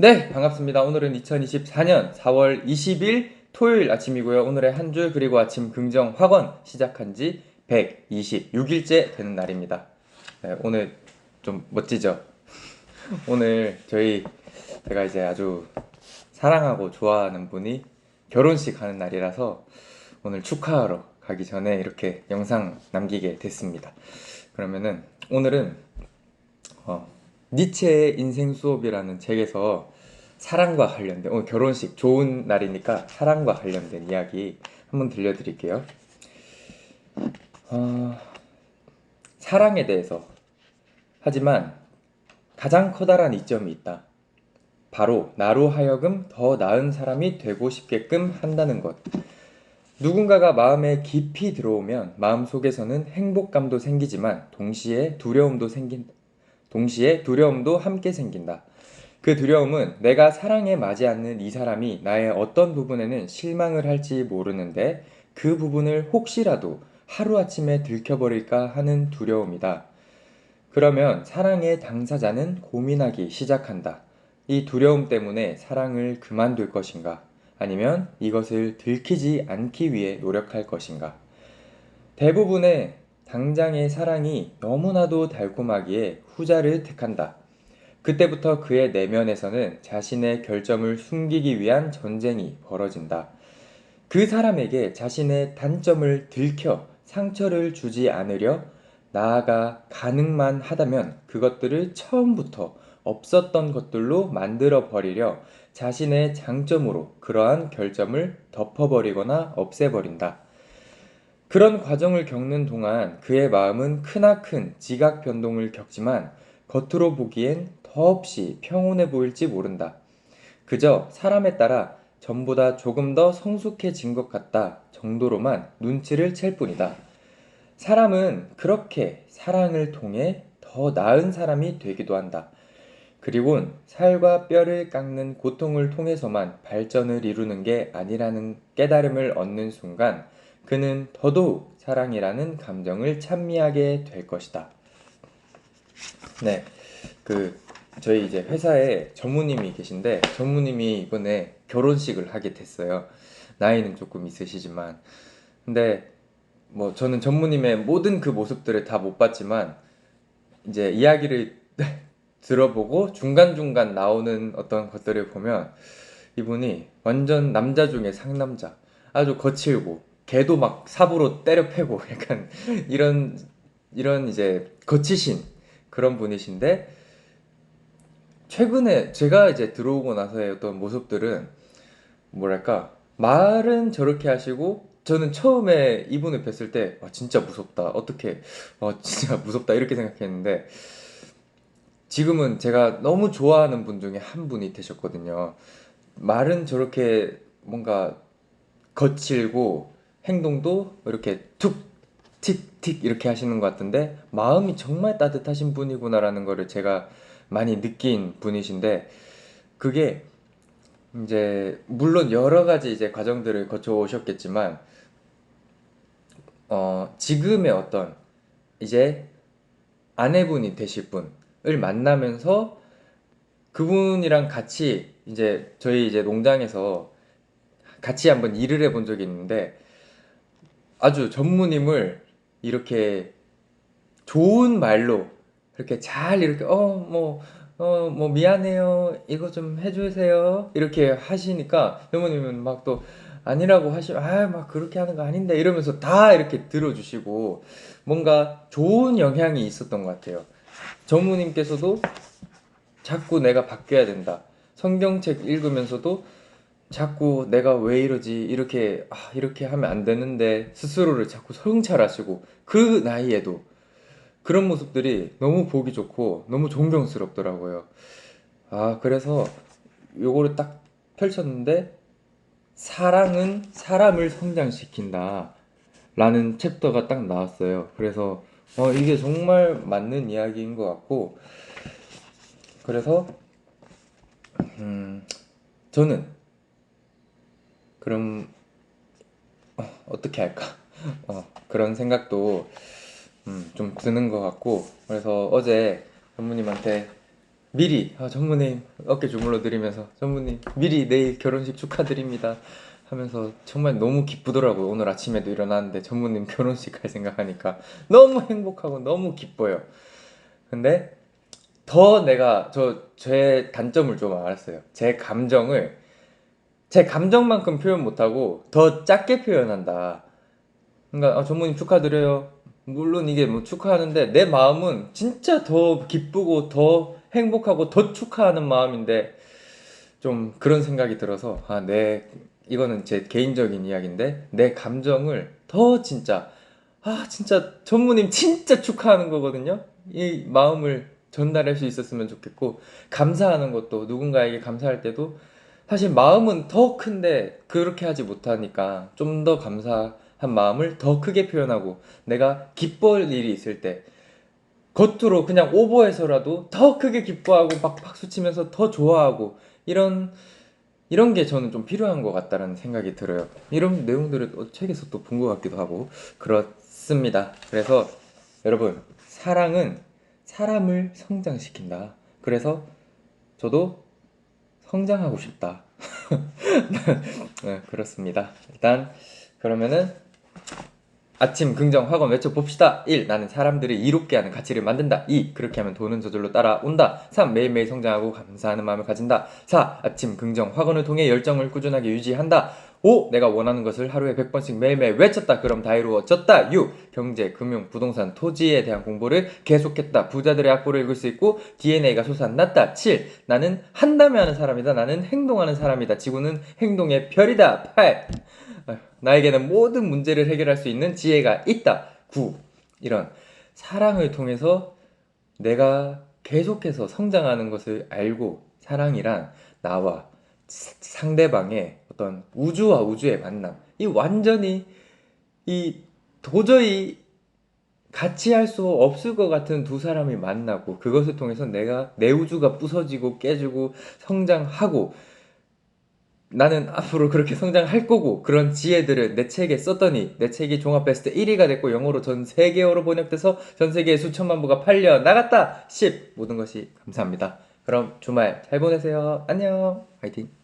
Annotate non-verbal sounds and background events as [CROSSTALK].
네, 반갑습니다. 오늘은 2024년 4월 20일 토요일 아침이고요. 오늘의 한 줄 그리고 아침 긍정 학원 시작한 지 126일째 되는 날입니다. 네, 오늘 좀 멋지죠? [LAUGHS] 오늘 저희 제가 이제 아주 사랑하고 좋아하는 분이 결혼식 하는 날이라서 오늘 축하하러 가기 전에 이렇게 영상 남기게 됐습니다. 그러면은 오늘은 어, 니체의 인생 수업이라는 책에서 사랑과 관련된 오늘 결혼식 좋은 날이니까 사랑과 관련된 이야기 한번 들려드릴게요. 어, 사랑에 대해서 하지만 가장 커다란 이점이 있다. 바로 나로 하여금 더 나은 사람이 되고 싶게끔 한다는 것. 누군가가 마음에 깊이 들어오면 마음 속에서는 행복감도 생기지만 동시에 두려움도 생긴다. 동시에 두려움도 함께 생긴다. 그 두려움은 내가 사랑에 맞지 않는 이 사람이 나의 어떤 부분에는 실망을 할지 모르는데 그 부분을 혹시라도 하루아침에 들켜버릴까 하는 두려움이다. 그러면 사랑의 당사자는 고민하기 시작한다. 이 두려움 때문에 사랑을 그만둘 것인가? 아니면 이것을 들키지 않기 위해 노력할 것인가? 대부분의 당장의 사랑이 너무나도 달콤하기에 후자를 택한다. 그때부터 그의 내면에서는 자신의 결점을 숨기기 위한 전쟁이 벌어진다. 그 사람에게 자신의 단점을 들켜 상처를 주지 않으려 나아가 가능만 하다면 그것들을 처음부터 없었던 것들로 만들어 버리려 자신의 장점으로 그러한 결점을 덮어버리거나 없애버린다. 그런 과정을 겪는 동안 그의 마음은 크나큰 지각 변동을 겪지만 겉으로 보기엔 더없이 평온해 보일지 모른다. 그저 사람에 따라 전보다 조금 더 성숙해진 것 같다 정도로만 눈치를 챌 뿐이다. 사람은 그렇게 사랑을 통해 더 나은 사람이 되기도 한다. 그리곤 살과 뼈를 깎는 고통을 통해서만 발전을 이루는 게 아니라는 깨달음을 얻는 순간 그는 더더욱 사랑이라는 감정을 찬미하게 될 것이다. 네. 그 저희 이제 회사에 전무님이 계신데 전무님이 이번에 결혼식을 하게 됐어요. 나이는 조금 있으시지만 근데 뭐 저는 전무님의 모든 그 모습들을 다 못 봤지만 이제 이야기를 [LAUGHS] 들어보고 중간중간 나오는 어떤 것들을 보면 이분이 완전 남자 중에 상남자 아주 거칠고 개도 막 삽으로 때려 패고 [LAUGHS] 약간 이런 이런 이제 거치신 그런 분이신데 최근에 제가 이제 들어오고 나서의 어떤 모습들은 뭐랄까 말은 저렇게 하시고 저는 처음에 이분을 뵀을 때 와, 진짜 무섭다. 어떻게? 어, 진짜 [LAUGHS] 무섭다. 이렇게 생각했는데 지금은 제가 너무 좋아하는 분 중에 한 분이 되셨거든요. 말은 저렇게 뭔가 거칠고 행동도 이렇게 툭, 틱, 틱 이렇게 하시는 것 같은데 마음이 정말 따뜻하신 분이구나라는 거를 제가 많이 느낀 분이신데 그게 이제 물론 여러 가지 이제 과정들을 거쳐 오셨겠지만 어 지금의 어떤 이제 아내분이 되실 분을 만나면서 그분이랑 같이 이제 저희 이제 농장에서 같이 한번 일을 해본 적이 있는데 아주 전무님을 이렇게 좋은 말로 이렇게 잘 이렇게 어 뭐 어 뭐 미안해요. 이거 좀 해주세요. 이렇게 하시니까 전무님은 막 또 아니라고 하시 아막 그렇게 하는 거 아닌데. 이러면서 다 이렇게 들어주시고 뭔가 좋은 영향이 있었던 것 같아요. 전무님께서도 자꾸 내가 바뀌어야 된다. 성경책 읽으면서도 자꾸 내가 왜 이러지 이렇게 아, 이렇게 하면 안 되는데 스스로를 자꾸 성찰하시고 그 나이에도 그런 모습들이 너무 보기 좋고 너무 존경스럽더라고요. 아 그래서 요거를 딱 펼쳤는데 사랑은 사람을 성장시킨다 라는 챕터가 딱 나왔어요. 그래서 어, 이게 정말 맞는 이야기인 것 같고 그래서 음, 저는 그럼 어, 어떻게 할까? 어, 그런 생각도 음, 좀 드는 것 같고 그래서 어제 전무님한테 미리 아, 전무님 어깨 주물러 드리면서 전무님 미리 내일 결혼식 축하드립니다 하면서 정말 너무 기쁘더라고요. 오늘 아침에도 일어났는데 전무님 결혼식 할 생각하니까 너무 행복하고 너무 기뻐요. 근데 더 내가 저 제 단점을 좀 알았어요. 제 감정을 제 감정만큼 표현 못하고 더 작게 표현한다. 그러니까 아, 전무님 축하드려요. 물론 이게 뭐 축하하는데 내 마음은 진짜 더 기쁘고 더 행복하고 더 축하하는 마음인데 좀 그런 생각이 들어서 아, 내 이거는 제 개인적인 이야기인데 내 감정을 더 진짜 아 진짜 전무님 진짜 축하하는 거거든요. 이 마음을 전달할 수 있었으면 좋겠고 감사하는 것도 누군가에게 감사할 때도 사실 마음은 더 큰데 그렇게 하지 못하니까 좀 더 감사한 마음을 더 크게 표현하고 내가 기뻐할 일이 있을 때 겉으로 그냥 오버해서라도 더 크게 기뻐하고 막 박수 치면서 더 좋아하고 이런 이런 게 저는 좀 필요한 것 같다는 생각이 들어요. 이런 내용들을 어, 책에서 또 본 것 같기도 하고 그렇습니다. 그래서 여러분 사랑은 사람을 성장시킨다. 그래서 저도 성장하고 싶다. [LAUGHS] 네, 그렇습니다. 일단 그러면은 아침 긍정 학원 외쳐 봅시다. 1. 나는 사람들을 이롭게 하는 가치를 만든다. 2. 그렇게 하면 돈은 저절로 따라온다. 3. 매일매일 성장하고 감사하는 마음을 가진다. 4. 아침 긍정 학원을 통해 열정을 꾸준하게 유지한다. 5. 내가 원하는 것을 하루에 100번씩 매일매일 외쳤다. 그럼 다 이루어졌다. 6. 경제, 금융, 부동산, 토지에 대한 공부를 계속했다. 부자들의 악보를 읽을 수 있고 DNA가 솟아났다. 7. 나는 한다면 하는 사람이다. 나는 행동하는 사람이다. 지구는 행동의 별이다. 8. 아휴, 나에게는 모든 문제를 해결할 수 있는 지혜가 있다. 9. 이런 사랑을 통해서 내가 계속해서 성장하는 것을 알고 사랑이란 나와 사- 상대방의 어떤 우주와 우주의 만남. 이 완전히 이 도저히 같이 할 수 없을 것 같은 두 사람이 만나고 그것을 통해서 내가 내 우주가 부서지고 깨지고 성장하고 나는 앞으로 그렇게 성장할 거고 그런 지혜들을 내 책에 썼더니 내 책이 종합 베스트 1위가 됐고 영어로 전 세계어로 번역돼서 전 세계에 수천만 부가 팔려 나갔다 10 모든 것이 감사합니다. 그럼 주말 잘 보내세요. 안녕. 화이팅